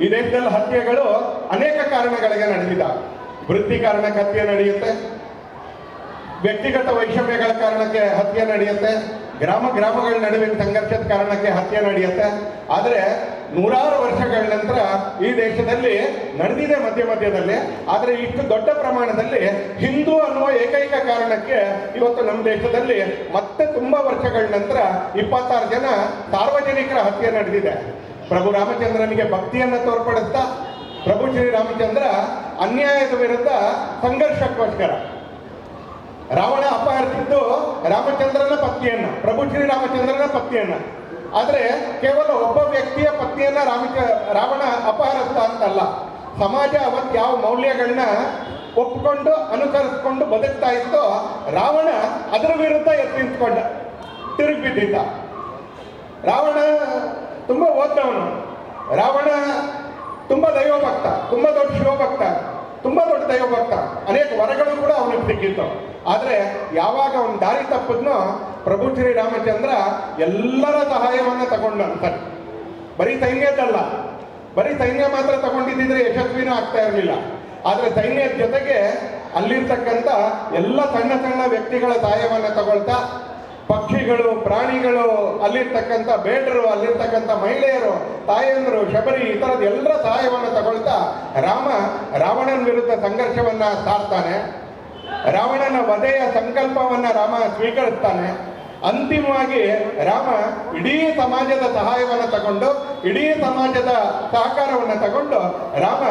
ಈ ದೇಶದಲ್ಲಿ ಹತ್ಯೆಗಳು ಅನೇಕ ಕಾರಣಗಳಿಗೆ ನಡೆದಿದ್ದಾವೆ ವೃತ್ತಿ ಕಾರಣಕ್ಕೆ ಹತ್ಯೆ ನಡೆಯುತ್ತೆ. ವ್ಯಕ್ತಿಗತ ವೈಷಮ್ಯಗಳ ಕಾರಣಕ್ಕೆ ಹತ್ಯೆ ನಡೆಯುತ್ತೆ. ಗ್ರಾಮ ಗ್ರಾಮಗಳ ನಡುವಿನ ಸಂಘರ್ಷದ ಕಾರಣಕ್ಕೆ ಹತ್ಯೆ ನಡೆಯುತ್ತೆ. ಆದರೆ ನೂರಾರು ವರ್ಷಗಳ ನಂತರ ಈ ದೇಶದಲ್ಲಿ ನಡೆದಿದೆ ಮಧ್ಯ ಮಧ್ಯದಲ್ಲಿ. ಆದರೆ ಇಷ್ಟು ದೊಡ್ಡ ಪ್ರಮಾಣದಲ್ಲಿ ಹಿಂದೂ ಅನ್ನುವ ಏಕೈಕ ಕಾರಣಕ್ಕೆ ಇವತ್ತು ನಮ್ಮ ದೇಶದಲ್ಲಿ ಮತ್ತೆ ತುಂಬಾ ವರ್ಷಗಳ ನಂತರ ಇಪ್ಪತ್ತಾರು ಜನ ಸಾರ್ವಜನಿಕರ ಹತ್ಯೆ ನಡೆದಿದೆ. ಪ್ರಭು ರಾಮಚಂದ್ರನಿಗೆ ಭಕ್ತಿಯನ್ನು ತೋರ್ಪಡಿಸ್ತಾ ಪ್ರಭು ಶ್ರೀರಾಮಚಂದ್ರ ಅನ್ಯಾಯದ ವಿರುದ್ಧ ಸಂಘರ್ಷಕ್ಕೋಸ್ಕರ. ರಾವಣ ಅಪಹರಿಸಿದ್ದು ರಾಮಚಂದ್ರನ ಪತ್ನಿಯನ್ನ, ಪ್ರಭು ಶ್ರೀರಾಮಚಂದ್ರನ ಪತ್ನಿಯನ್ನ. ಆದರೆ ಕೇವಲ ಒಬ್ಬ ವ್ಯಕ್ತಿಯ ಪತ್ನಿಯನ್ನ ರಾಮಚ, ರಾವಣ ಅಪಹರಿಸ್ತಾ ಅಂತಲ್ಲ. ಸಮಾಜ ಅವತ್ತು ಯಾವ ಮೌಲ್ಯಗಳನ್ನ ಒಪ್ಪಿಕೊಂಡು ಅನುಸರಿಸ್ಕೊಂಡು ಬದುಕ್ತಾ ಇತ್ತೋ ರಾವಣ ಅದರ ವಿರುದ್ಧ ನಿಂತ್ಕೊಂಡ ತಿರುಗಿ ಬಿದ್ದಿದ್ದ ರಾವಣ ತುಂಬಾ ಓದ್ದವನು ರಾವಣ ತುಂಬ ದೈವಭಕ್ತ, ತುಂಬ ದೊಡ್ಡ ಶಿವಭಕ್ತ, ತುಂಬ ದೊಡ್ಡ ದೈವಭಕ್ತ. ಅನೇಕ ವರಗಳು ಕೂಡ ಅವನಿಗೆ ಸಿಕ್ಕಿತ್ತು ಆದರೆ ಯಾವಾಗ ಅವನ ದಾರಿ ತಪ್ಪದ್ನೋ ಪ್ರಭು ಶ್ರೀರಾಮಚಂದ್ರ ಎಲ್ಲರ ಸಹಾಯವನ್ನು ತಗೊಂಡಂತ ಬರೀ ಸೈನ್ಯದಲ್ಲ ಬರೀ ಸೈನ್ಯ ಮಾತ್ರ ತಗೊಂಡಿದ್ದಿದ್ರೆ ಯಶಸ್ವಿನೂ ಆಗ್ತಾ ಇರಲಿಲ್ಲ. ಆದರೆ ಸೈನ್ಯದ ಜೊತೆಗೆ ಅಲ್ಲಿರ್ತಕ್ಕಂಥ ಎಲ್ಲ ಸಣ್ಣ ಸಣ್ಣ ವ್ಯಕ್ತಿಗಳ ಸಹಾಯವನ್ನು ತಗೊಳ್ತಾ ಪಕ್ಷಿಗಳು, ಪ್ರಾಣಿಗಳು, ಅಲ್ಲಿರ್ತಕ್ಕಂಥ ಬೇಡರು, ಅಲ್ಲಿರ್ತಕ್ಕಂಥ ಮಹಿಳೆಯರು, ತಾಯಂದರು, ಶಬರಿ ಈ ಥರದ ಎಲ್ಲರ ಸಹಾಯವನ್ನು ತಗೊಳ್ತಾ ರಾಮ ರಾವಣನ ವಿರುದ್ಧ ಸಂಘರ್ಷವನ್ನು ಸಾರ್ತಾನೆ. ರಾವಣನ ವಧೆಯ ಸಂಕಲ್ಪವನ್ನು ರಾಮ ಸ್ವೀಕರಿಸ್ತಾನೆ. ಅಂತಿಮವಾಗಿ ರಾಮ ಇಡೀ ಸಮಾಜದ ಸಹಾಯವನ್ನು ತಗೊಂಡು, ಇಡೀ ಸಮಾಜದ ಸಹಕಾರವನ್ನು ತಗೊಂಡು ರಾಮ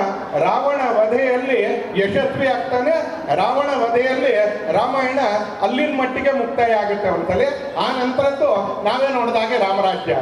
ರಾವಣ ವಧೆಯಲ್ಲಿ ಯಶಸ್ವಿ ಆಗ್ತಾನೆ. ರಾವಣ ವಧೆಯಲ್ಲಿ ರಾಮಾಯಣ ಅಲ್ಲಿನ ಮಟ್ಟಿಗೆ ಮುಕ್ತಾಯ ಆಗುತ್ತೆ ಅಂತಲೇ ಆ ನಂತರದ್ದು ನಾವೇ ನೋಡಿದಾಗೆ ರಾಮರಾಜ್ಯ.